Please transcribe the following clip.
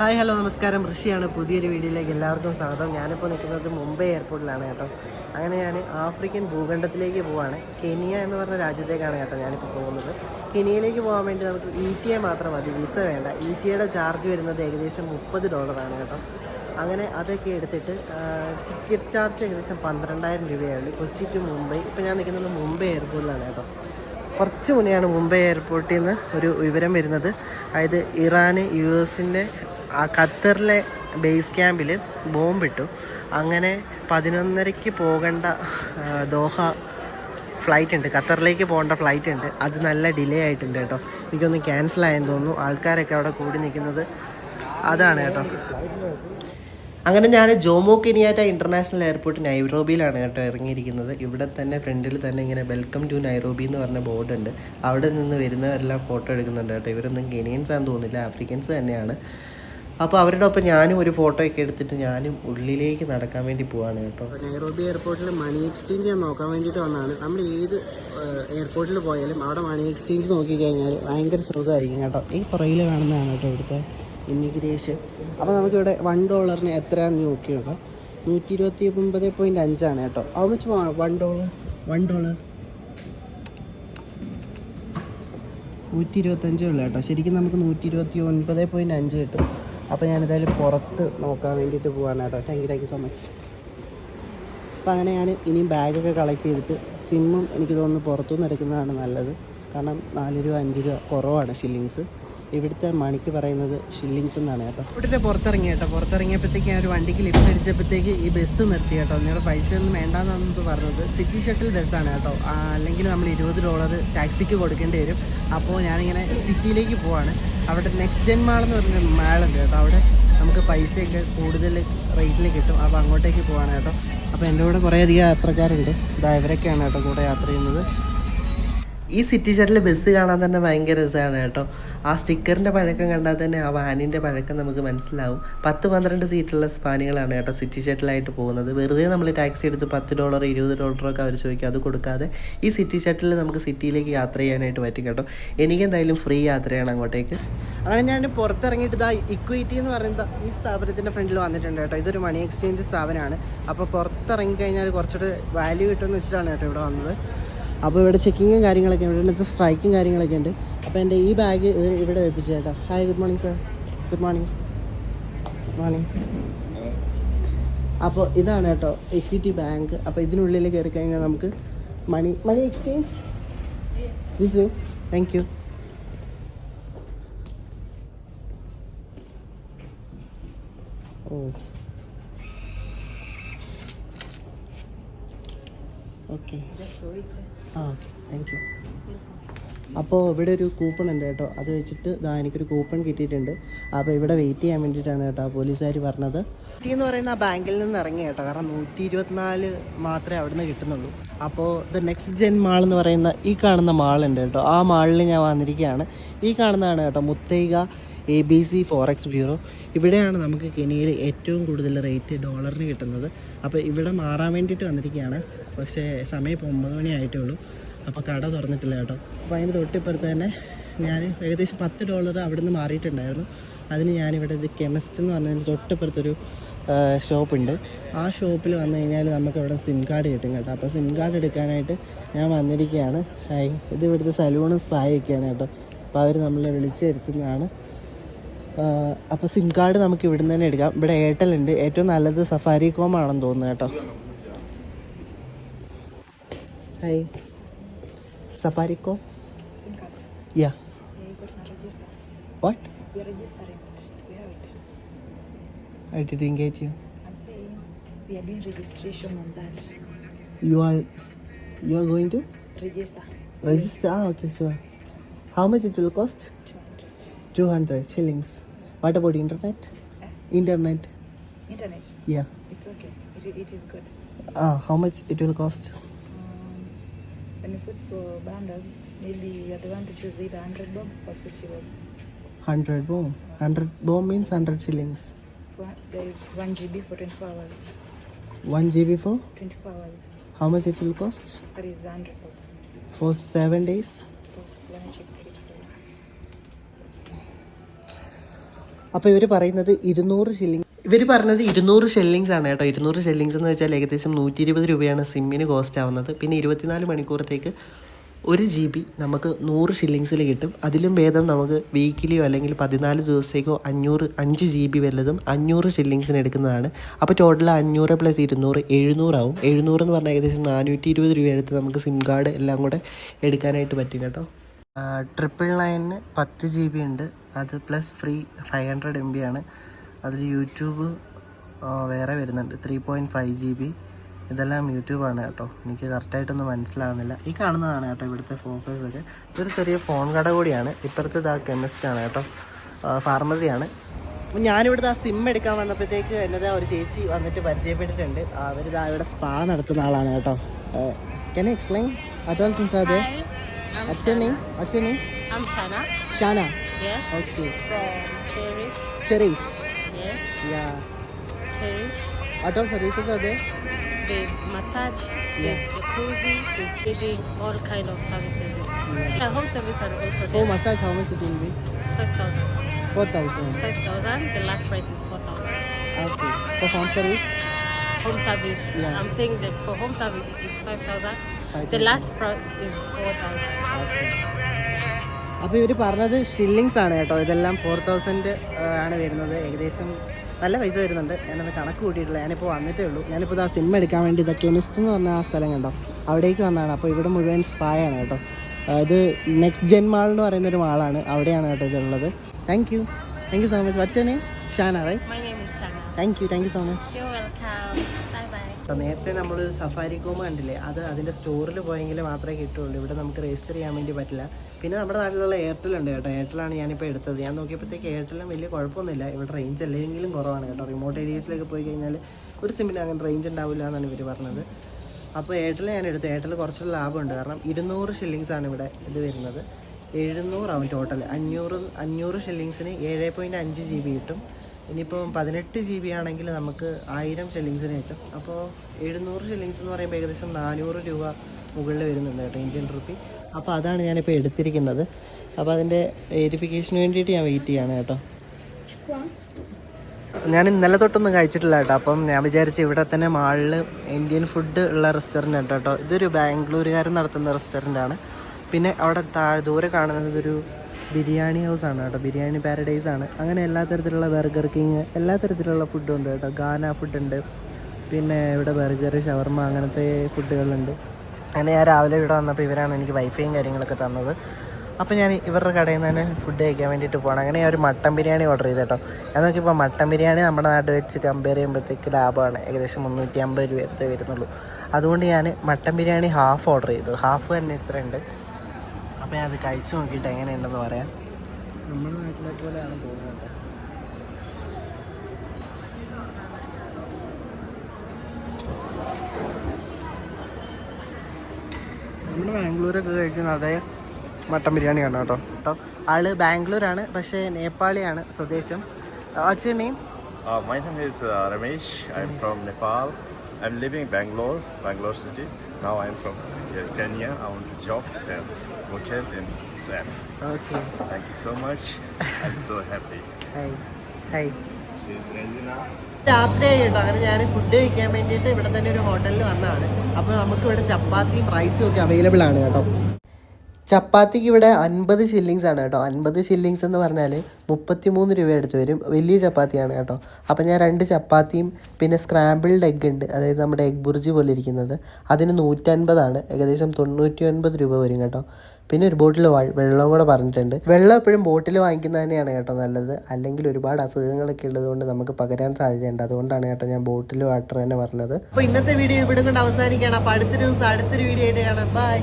Hi hello നമസ്കാരം. ഋഷിയാണ് പുതിയൊരു വീഡിയോയിലേക്ക് എല്ലാവർക്കും സ്വാഗതം. ഞാനിപ്പോൾ നിൽക്കുന്നത് മുംബൈ എയർപോർട്ടിലാണ് കേട്ടോ. അങ്ങനെ ഞാൻ ആഫ്രിക്കൻ ഭൂഖണ്ഡത്തിലേക്ക് പോവാണ്. കെനിയ എന്ന് പറഞ്ഞ രാജ്യത്തേക്കാണ് കേട്ടോ ഞാനിപ്പോൾ പോകുന്നത്. കെനിയയിലേക്ക് പോകാൻ വേണ്ടി നമുക്ക് ഇ ടി എ മാത്രം മതി. വിസ വേണ്ട. ഇ ടി എയുടെ ചാർജ് വരുന്നത് ഏകദേശം മുപ്പത് ഡോളറാണ് കേട്ടോ. അങ്ങനെ അതൊക്കെ എടുത്തിട്ട് ടിക്കറ്റ് ചാർജ് ഏകദേശം പന്ത്രണ്ടായിരം രൂപയാണ് കൊച്ചി ടു മുംബൈ. ഇപ്പോൾ ഞാൻ നിൽക്കുന്നത് മുംബൈ എയർപോർട്ടിലാണ് കേട്ടോ. കുറച്ച് മുന്നെയാണ് മുംബൈ എയർപോർട്ടിൽ നിന്ന് ഒരു വിവരം വരുന്നത്. അതായത് ഇറാന് യു എസിന്റെ ആ ഖത്തറിലെ ബേസ് ക്യാമ്പിൽ ബോംബിട്ടു അങ്ങനെ പതിനൊന്നരയ്ക്ക് പോകേണ്ട ദോഹ ഫ്ലൈറ്റ് ഉണ്ട്. ഖത്തറിലേക്ക് പോകേണ്ട ഫ്ലൈറ്റ് ഉണ്ട്. അത് നല്ല ഡിലേ ആയിട്ടുണ്ട് കേട്ടോ. എനിക്കൊന്ന് ക്യാൻസൽ ആയെന്ന് തോന്നുന്നു. ആൾക്കാരൊക്കെ അവിടെ കൂടി നിൽക്കുന്നത് അതാണ് കേട്ടോ. അങ്ങനെ ഞാൻ ജോമോ കെനിയാറ്റ ഇന്റർനാഷണൽ എയർപോർട്ട് നൈറോബിയിലാണ് കേട്ടോ ഇറങ്ങിയിരിക്കുന്നത്. ഇവിടെ തന്നെ ഫ്രണ്ടിൽ തന്നെ ഇങ്ങനെ വെൽക്കം ടു നൈറോബി എന്ന് പറഞ്ഞ ബോർഡ് ഉണ്ട്. അവിടെ നിന്ന് വരുന്നവരെല്ലാം ഫോട്ടോ എടുക്കുന്നുണ്ട് കേട്ടോ. ഇവരൊന്നും കെനിയൻസ് ആണെന്ന് തോന്നുന്നില്ല. ആഫ്രിക്കൻസ് തന്നെയാണ്. അപ്പോൾ അവരുടെ ഒപ്പം ഞാനും ഒരു ഫോട്ടോ ഒക്കെ എടുത്തിട്ട് ഞാനും ഉള്ളിലേക്ക് നടക്കാൻ വേണ്ടി പോവാണ് കേട്ടോ. നൈറോബി എയർപോർട്ടിൽ മണി എക്സ്ചേഞ്ച് ചെയ്യാൻ നോക്കാൻ വേണ്ടിയിട്ട് വന്നതാണ് നമ്മൾ ഏത് എയർപോർട്ടിൽ പോയാലും അവിടെ മണി എക്സ്ചേഞ്ച് നോക്കിക്കഴിഞ്ഞാൽ ഭയങ്കര സുഖമായിരിക്കും കേട്ടോ. ഈ പുറകിൽ കാണുന്നതാണ് കേട്ടോ ഇവിടുത്തെ ഇമിഗ്രേഷൻ അപ്പോൾ നമുക്കിവിടെ വൺ ഡോളറിന് എത്രയാണെന്ന് നോക്കി കേട്ടോ നൂറ്റി ഇരുപത്തി ഒമ്പത് പോയിന്റ് അഞ്ചാണ് കേട്ടോ much one dollar one dollar നൂറ്റി ഇരുപത്തഞ്ചേ ഉള്ളൂ കേട്ടോ. ശരിക്കും നമുക്ക് നൂറ്റി ഇരുപത്തി ഒൻപത് പോയിന്റ് അഞ്ച് കിട്ടും. അപ്പോൾ എന്തായാലും പുറത്ത് നോക്കാൻ വേണ്ടിയിട്ട് പോകാനാണ് കേട്ടോ thank you thank you so much അപ്പോൾ അങ്ങനെ ഞാൻ ഇനിയും ബാഗൊക്കെ കളക്ട് ചെയ്തിട്ട് സിമ്മും എനിക്ക് തോന്നുന്നു പുറത്തുനിന്ന് എടുക്കുന്നതാണ് നല്ലത്. കാരണം നാല് രൂപ അഞ്ച് രൂപ കുറവാണ് ഷില്ലിങ്സ് ഇവിടുത്തെ മണിക്ക് പറയുന്നത് ഷില്ലിങ്സ് എന്നാണ് കേട്ടോ. ഇവിടുത്തെ പുറത്തിറങ്ങി കേട്ടോ. പുറത്തിറങ്ങിയപ്പോഴത്തേക്ക് ഞാൻ ഒരു വണ്ടിക്ക് ലിഫ്റ്റ് അടിച്ചപ്പോഴത്തേക്ക് ഈ ബസ് നിർത്തി കേട്ടോ. നിങ്ങളുടെ പൈസ ഒന്നും വേണ്ടാന്നാണ് പറഞ്ഞത്. സിറ്റി ഷട്ടിൽ ബസ്സാണ് കേട്ടോ. അല്ലെങ്കിൽ നമ്മൾ ഇരുപത് ഡോളർ ടാക്സിക്ക് കൊടുക്കേണ്ടി വരും. അപ്പോൾ ഞാനിങ്ങനെ സിറ്റിയിലേക്ക് പോവാണ്. അവിടെ നെക്സ്റ്റ് ജെൻ മാൾ എന്ന് പറഞ്ഞ മാളുണ്ട് കേട്ടോ. അവിടെ നമുക്ക് പൈസയൊക്കെ കൂടുതൽ റേറ്റിൽ കിട്ടും. അപ്പോൾ അങ്ങോട്ടേക്ക് പോവാണ് കേട്ടോ. അപ്പോൾ എന്റെ കൂടെ കുറേയധികം യാത്രക്കാരുണ്ട്. ഇതാ കേട്ടോ കൂടെ യാത്ര ചെയ്യുന്നത്. ഈ സിറ്റി ഷട്ടിൽ ബസ് കാണാൻ തന്നെ ഭയങ്കര രസമാണ് കേട്ടോ. ആ സ്റ്റിക്കറിന്റെ പഴക്കം കണ്ടാൽ തന്നെ ആ വാനിന്റെ പഴക്കം നമുക്ക് മനസ്സിലാവും. പത്ത് പന്ത്രണ്ട് സീറ്റുള്ള സ്പാനികളാണ് കേട്ടോ സിറ്റി ഷട്ടിലായിട്ട് പോകുന്നത്. വെറുതെ നമ്മൾ ടാക്സി എടുത്ത് പത്ത് ഡോളർ ഇരുപത് ഡോളറൊക്കെ അവർ ചോദിക്കും. അത് കൊടുക്കാതെ ഈ സിറ്റി ഷട്ടിൽ നമുക്ക് സിറ്റിയിലേക്ക് യാത്ര ചെയ്യാനായിട്ട് പറ്റും കേട്ടോ. എനിക്ക് എന്തായാലും ഫ്രീ യാത്രയാണ് അങ്ങോട്ടേക്ക്. അങ്ങനെ ഞാൻ പുറത്തിറങ്ങിയിട്ട് ഇതാ ഇക്വിറ്റി എന്ന് പറയുന്ന ഈ സ്ഥാപനത്തിന്റെ ഫ്രണ്ടിൽ വന്നിട്ടുണ്ട് കേട്ടോ. ഇതൊരു മണി എക്സ്ചേഞ്ച് സ്ഥാപനമാണ്. അപ്പോൾ പുറത്തിറങ്ങി കഴിഞ്ഞാൽ കുറച്ചുകൂടെ വാല്യൂ കിട്ടുമെന്ന് വെച്ചിട്ടാണ് കേട്ടോ ഇവിടെ വന്നത്. അപ്പോൾ ഇവിടെ ചെക്കിങ്ങും കാര്യങ്ങളൊക്കെ ഇവിടെ സ്ട്രൈക്കും കാര്യങ്ങളൊക്കെ ഉണ്ട്. അപ്പോൾ എന്റെ ഈ ബാഗ് ഇവിടെ എത്തിച്ചു കേട്ടോ. Hi good morning sir good morning good morning അപ്പോൾ ഇതാണ് കേട്ടോ എക്വിറ്റി ബാങ്ക് അപ്പോൾ ഇതിനുള്ളിൽ കയറി കഴിഞ്ഞാൽ നമുക്ക് money money exchange this way thank you oh okay ah okay thank you അപ്പോൾ ഇവിടെ ഒരു കൂപ്പൺ ഉണ്ട് കേട്ടോ. അത് വെച്ചിട്ട് ഇതാ എനിക്കൊരു കൂപ്പൺ കിട്ടിയിട്ടുണ്ട്. അപ്പോൾ ഇവിടെ വെയിറ്റ് ചെയ്യാൻ വേണ്ടിയിട്ടാണ് കേട്ടോ പോലീസുകാർ പറഞ്ഞത്. ടി എന്ന് പറയുന്ന ആ ബാങ്കിൽ നിന്ന് ഇറങ്ങി കേട്ടോ. കാരണം നൂറ്റി ഇരുപത്തിനാല് മാത്രമേ അവിടുന്ന് കിട്ടുന്നുള്ളൂ. അപ്പോൾ ദ നെക്സ്റ്റ് ജെൻ മാൾ എന്ന് പറയുന്ന ഈ കാണുന്ന മാളുണ്ട് കേട്ടോ. ആ മാളിൽ ഞാൻ വന്നിരിക്കുകയാണ്. ഈ കാണുന്നതാണ് കേട്ടോ Muthaiga A B C forex bureau ഇവിടെയാണ് നമുക്ക് കെനിയയിൽ ഏറ്റവും കൂടുതൽ റേറ്റ് ഡോളറിന് കിട്ടുന്നത്. അപ്പോൾ ഇവിടെ മാറാൻ വേണ്ടിയിട്ട് വന്നിരിക്കുകയാണ്. പക്ഷേ സമയം ഇപ്പോൾ ഒമ്പത് മണി ആയിട്ടേ ഉള്ളൂ അപ്പോൾ കട തുറന്നിട്ടില്ല കേട്ടോ. അപ്പോൾ അതിന് തൊട്ടിപ്പുറത്ത് തന്നെ ഞാൻ ഏകദേശം പത്ത് ഡോളർ അവിടെ നിന്ന് മാറിയിട്ടുണ്ടായിരുന്നു. അതിന് ഞാനിവിടെ ഇത് കെമിസ്റ്റ് എന്ന് പറഞ്ഞതിന് തൊട്ടിപ്പുറത്തൊരു ഷോപ്പുണ്ട് ആ ഷോപ്പിൽ വന്നു കഴിഞ്ഞാൽ നമുക്കിവിടെ സിം കാർഡ് കിട്ടും കേട്ടോ. അപ്പോൾ സിം കാർഡ് എടുക്കാനായിട്ട് ഞാൻ വന്നിരിക്കുകയാണ്. ഇത് ഇവിടുത്തെ സലൂണും സ്പായൊക്കെയാണ് കേട്ടോ. അപ്പോൾ അവർ നമ്മളെ വിളിച്ചു വരുത്തുന്നതാണ്. അപ്പോൾ സിം കാർഡ് നമുക്ക് ഇവിടുന്ന് തന്നെ എടുക്കാം. ഇവിടെ എയർടെൽ ഉണ്ട്. ഏറ്റവും നല്ലത് സഫാരി കോം ആണെന്ന് തോന്നുന്നു കേട്ടോ. Hi Safaricom yeah what I didn't get you. I'm saying we are doing registration on that. You are you are going to? Register. Register ah okay sure how much it will cost 200. Two hundred shillings what What about internet? Internet. Internet. Yeah. It's okay. It, it is good. Uh, how much it will cost? Um, for bundles, maybe you're the one to choose either 100 bob or 50 bob. 100 bob? 100 bob means 100 shillings. For, there is 1 GB for 24 hours. 1 GB for? 24 hours. How much it will cost? That is 100. For 7 days? Let me check. അപ്പോൾ ഇവർ പറയുന്നത് ഇരുന്നൂറ് shilling ഇവർ പറഞ്ഞത് ഇരുന്നൂറ് ഷെല്ലിങ്സ് ആണ് കേട്ടോ. ഇരുന്നൂറ് ഷെല്ലിങ്സ് എന്ന് വെച്ചാൽ ഏകദേശം നൂറ്റി ഇരുപത് രൂപയാണ് സിമ്മിന് കോസ്റ്റ് ആവുന്നത്. പിന്നെ ഇരുപത്തിനാല് മണിക്കൂറത്തേക്ക് ഒരു ജി ബി നമുക്ക് നൂറ് ഷില്ലിങ്സിൽ കിട്ടും. അതിലും ഭേദം നമുക്ക് വീക്കിലിയോ അല്ലെങ്കിൽ പതിനാല് ദിവസത്തേക്കോ അഞ്ഞൂറ് അഞ്ച് ജി ബി വല്ലതും അഞ്ഞൂറ് ഷില്ലിങ്സിന് എടുക്കുന്നതാണ്. അപ്പോൾ ടോട്ടൽ അഞ്ഞൂറ് പ്ലസ് ഇരുന്നൂറ് എഴുന്നൂറാവും. എഴുന്നൂറ് എന്ന് പറഞ്ഞാൽ ഏകദേശം നാനൂറ്റി ഇരുപത് രൂപ എടുത്ത് നമുക്ക് സിം കാർഡ് എല്ലാം കൂടെ എടുക്കാനായിട്ട് പറ്റും കേട്ടോ. ട്രിപ്പിൾ നയനിന് പത്ത് ജി ബി ഉണ്ട്. അത് plus free five hundred M B ആണ്. അതിൽ യൂട്യൂബ് വേറെ വരുന്നുണ്ട്. Three point five G B ഇതെല്ലാം യൂട്യൂബാണ് കേട്ടോ. എനിക്ക് കറക്റ്റായിട്ടൊന്നും മനസ്സിലാവുന്നില്ല. ഈ കാണുന്നതാണ് കേട്ടോ ഇവിടുത്തെ ഫോക്കസൊക്കെ ഇതൊരു ചെറിയ ഫോൺ കട കൂടിയാണ്. ഇപ്പുറത്ത് ഇതാ കെമിസ്റ്റാണ് കേട്ടോ. ഫാർമസിയാണ് അപ്പം ഞാനിവിടുത്തെ ആ സിം എടുക്കാൻ വന്നപ്പോഴത്തേക്ക് എന്നതാ ഒരു ചേച്ചി വന്നിട്ട് പരിചയപ്പെട്ടിട്ടുണ്ട്. അവരിതാ ഇവിടെ സ്പാ നടത്തുന്ന ആളാണ് കേട്ടോ. Can explain at all since അതെ Hi, I'm What's your name? What's your name? I'm Shana. Shana. Yes. Okay. From Cherish. Cherish. Yes. Yeah. Cherish. What all services are there? There's massage. Yeah. There's jacuzzi. There's feeding. All kind of services. Yeah. Yeah, home service are also For there. massage, how much it will be? Five thousand. Four thousand. Five thousand. The last price is four thousand. Okay. For home service? Home service. Yeah. I'm saying that for home service it's five thousand. The last price is four thousand. അപ്പോൾ ഇവർ പറഞ്ഞത് shillings ആണ് കേട്ടോ. ഇതെല്ലാം four thousand ആണ് വരുന്നത്. ഏകദേശം നല്ല പൈസ വരുന്നുണ്ട്. ഞാനത് കണക്ക് കൂട്ടിയിട്ടില്ല. ഞാനിപ്പോൾ വന്നിട്ടേ ഉള്ളൂ. ഞാനിപ്പോൾ ആ സിം എടുക്കാൻ വേണ്ടി ഇത് കെമിസ്റ്റ് എന്ന് പറഞ്ഞ ആ സ്ഥലം കണ്ടോ? അവിടേക്ക് വന്നതാണ്. അപ്പോൾ ഇവിടെ മുഴുവൻ സ്പായാണ് കേട്ടോ. ഇത് നെക്സ്റ്റ് ജെൻ മാൾ എന്ന് പറയുന്ന ഒരു മാളാണ് അവിടെയാണ് കേട്ടോ ഇതുള്ളത്. Thank you thank you so much what's name Shana Rai thank you thank you so much You're welcome. Bye bye. അപ്പോൾ നേരത്തെ നമ്മളൊരു സഫാരി കോമ കണ്ടില്ലേ? അത് അതിന്റെ സ്റ്റോറിൽ പോയെങ്കിൽ മാത്രമേ കിട്ടുള്ളൂ ഇവിടെ നമുക്ക് രജിസ്റ്റർ ചെയ്യാൻ വേണ്ടി പറ്റില്ല. പിന്നെ നമ്മുടെ നാട്ടിലുള്ള എയർടെൽ ഉണ്ട് കേട്ടോ. എയർടെലാണ് ഞാനിപ്പോൾ എടുത്തത്. ഞാൻ നോക്കിയപ്പോഴത്തേക്ക് എയർടെലും വലിയ കുഴപ്പമൊന്നുമില്ല. ഇവിടെ റേഞ്ച് അല്ലെങ്കിലും കുറവാണ് കേട്ടോ. റിമോട്ട് ഏരിയസിലേക്ക് പോയി കഴിഞ്ഞാൽ ഒരു സിമ്മിൽ അങ്ങനെ റേഞ്ച് ഉണ്ടാവില്ല എന്നാണ് ഇവർ പറഞ്ഞത്. അപ്പോൾ എയർടെൽ ഞാൻ എടുത്തു. എയർടെൽ കുറച്ചുകൂടി ലാഭമുണ്ട്. കാരണം ഇരുന്നൂറ് ഷില്ലിങ്സ് ആണ് ഇവിടെ ഇത് വരുന്നത്. എഴുന്നൂറാവും ടോട്ടൽ അഞ്ഞൂറ് അഞ്ഞൂറ് ഷില്ലിങ്സിന് ഏഴ് പോയിന്റ് അഞ്ച് ജി ബി കിട്ടും. ഇനിയിപ്പോൾ പതിനെട്ട് ജി ബി ആണെങ്കിൽ നമുക്ക് ആയിരം ഷെല്ലിങ്സിന് കിട്ടും. അപ്പോൾ എഴുന്നൂറ് ഷെല്ലിങ്സ് എന്ന് പറയുമ്പോൾ ഏകദേശം നാനൂറ് രൂപ മുകളിൽ വരുന്നുണ്ട് കേട്ടോ ഇന്ത്യൻ റുപ്പി അപ്പോൾ അതാണ് ഞാനിപ്പോൾ എടുത്തിരിക്കുന്നത്. അപ്പോൾ അതിന്റെ വെരിഫിക്കേഷന് വേണ്ടിയിട്ട് ഞാൻ വെയിറ്റ് ചെയ്യാണ് കേട്ടോ. ഞാൻ ഇന്നലെ തൊട്ടൊന്നും കഴിച്ചിട്ടില്ല കേട്ടോ. അപ്പം ഞാൻ വിചാരിച്ചു ഇവിടെ തന്നെ മാളിൽ ഇന്ത്യൻ ഫുഡ് ഉള്ള റെസ്റ്റോറന്റ് ഉണ്ട് കേട്ടോ. ഇതൊരു ബാംഗ്ലൂരുകാരൻ നടത്തുന്ന റെസ്റ്റോറന്റ് ആണ്. പിന്നെ അവിടെ താഴെ ദൂരെ കാണുന്നത് ഇതൊരു ബിരിയാണി ഹൗസ് ആണ് കേട്ടോ. ബിരിയാണി പാരഡൈസ് ആണ് അങ്ങനെ എല്ലാ തരത്തിലുള്ള ബർഗർ കിങ് എല്ലാ തരത്തിലുള്ള ഫുഡും ഉണ്ട് കേട്ടോ. ഗാന ഫുഡ് ഉണ്ട്. പിന്നെ ഇവിടെ ബർഗർ ഷവർമ അങ്ങനത്തെ ഫുഡുകളുണ്ട്. അങ്ങനെ ഞാൻ രാവിലെ ഇവിടെ വന്നപ്പോൾ ഇവരാണ് എനിക്ക് വൈഫൈയും കാര്യങ്ങളൊക്കെ തന്നത്. അപ്പോൾ ഞാൻ ഇവരുടെ കടയിൽ നിന്ന് തന്നെ ഫുഡ് കഴിക്കാൻ വേണ്ടിയിട്ട് പോകണം അങ്ങനെ ഒരു മട്ടൻ ബിരിയാണി ഓർഡർ ചെയ്തു കേട്ടോ. ഞാൻ നോക്കിയപ്പോൾ മട്ടൻ ബിരിയാണി നമ്മുടെ നാട്ടിൽ വെച്ച് കമ്പയർ ചെയ്യുമ്പോഴത്തേക്ക് ലാഭമാണ്. ഏകദേശം മുന്നൂറ്റി അമ്പത് രൂപ വരുന്നുള്ളൂ. അതുകൊണ്ട് ഞാൻ മട്ടൻ ബിരിയാണി ഹാഫ് ഓർഡർ ചെയ്തു. ഹാഫ് തന്നെ ഇത്രയുണ്ട്. അപ്പോൾ ഞാൻ അത് കഴിച്ചു നോക്കിയിട്ട് എങ്ങനെയുണ്ടെന്ന് പറയാം. നമ്മുടെ നാട്ടിലെ പോലെയാണ് പോകുന്നത് നമ്മൾ ബാംഗ്ലൂരൊക്കെ കഴിക്കുന്ന അതേ മട്ടൻ ബിരിയാണി ആണ് കേട്ടോ? കേട്ടോ? ആൾ ബാംഗ്ലൂരാണ് പക്ഷേ നേപ്പാളിയാണ് സ്വദേശം. What's your name Uh, my name is uh, Ramesh. I'm from Nepal. I'm living in Bangalore, Bangalore city. Now I'm from uh, Kenya. I want to job and hotel in SAF. Okay. Thank you so much. I'm so happy. Hi. Hi. She's Regina. രാത്രിയായി കേട്ടോ അങ്ങനെ ഞാൻ food കഴിക്കാൻ വേണ്ടിയിട്ട് ഇവിടെ തന്നെ ഒരു ഹോട്ടലിൽ വന്നതാണ് അപ്പോൾ നമുക്ക് ഇവിടെ ചപ്പാത്തിയും റൈസും ഒക്കെ അവൈലബിൾ ആണ് കേട്ടോ ചപ്പാത്തിക്ക് ഇവിടെ അൻപത് ഷില്ലിങ്സ് ആണ് കേട്ടോ. അൻപത് ഷില്ലിങ്സ് എന്ന് പറഞ്ഞാൽ മുപ്പത്തി മൂന്ന് രൂപ അടുത്ത് വരും. വലിയ ചപ്പാത്തിയാണ് കേട്ടോ. അപ്പോൾ ഞാൻ രണ്ട് ചപ്പാത്തിയും പിന്നെ സ്ക്രാമ്പിൾഡ് എഗ് ഉണ്ട്. അതായത് നമ്മുടെ എഗ് ബുർജി പോലെ ഇരിക്കുന്നത്. അതിന് നൂറ്റൻപതാണ്. ഏകദേശം തൊണ്ണൂറ്റി ഒൻപത് രൂപ വരും കേട്ടോ. പിന്നെ ഒരു ബോട്ടിൽ വെള്ളവും കൂടെ പറഞ്ഞിട്ടുണ്ട്. വെള്ളം എപ്പോഴും ബോട്ടിൽ വാങ്ങിക്കുന്നത് തന്നെയാണ് കേട്ടോ നല്ലത്. അല്ലെങ്കിൽ ഒരുപാട് അസുഖങ്ങളൊക്കെ ഉള്ളതുകൊണ്ട് നമുക്ക് പകരാൻ സാധ്യതയുണ്ട്. അതുകൊണ്ടാണ് കേട്ടോ ഞാൻ ബോട്ടിൽ വാട്ടർ തന്നെ പറഞ്ഞത്. അപ്പോൾ ഇന്നത്തെ വീഡിയോ ഇവിടെ കൊണ്ട് അവസാനിക്കുകയാണ്. അപ്പോൾ അടുത്ത ദിവസം അടുത്തൊരു വീഡിയോ ആയിട്ട് കാണാം. ബൈ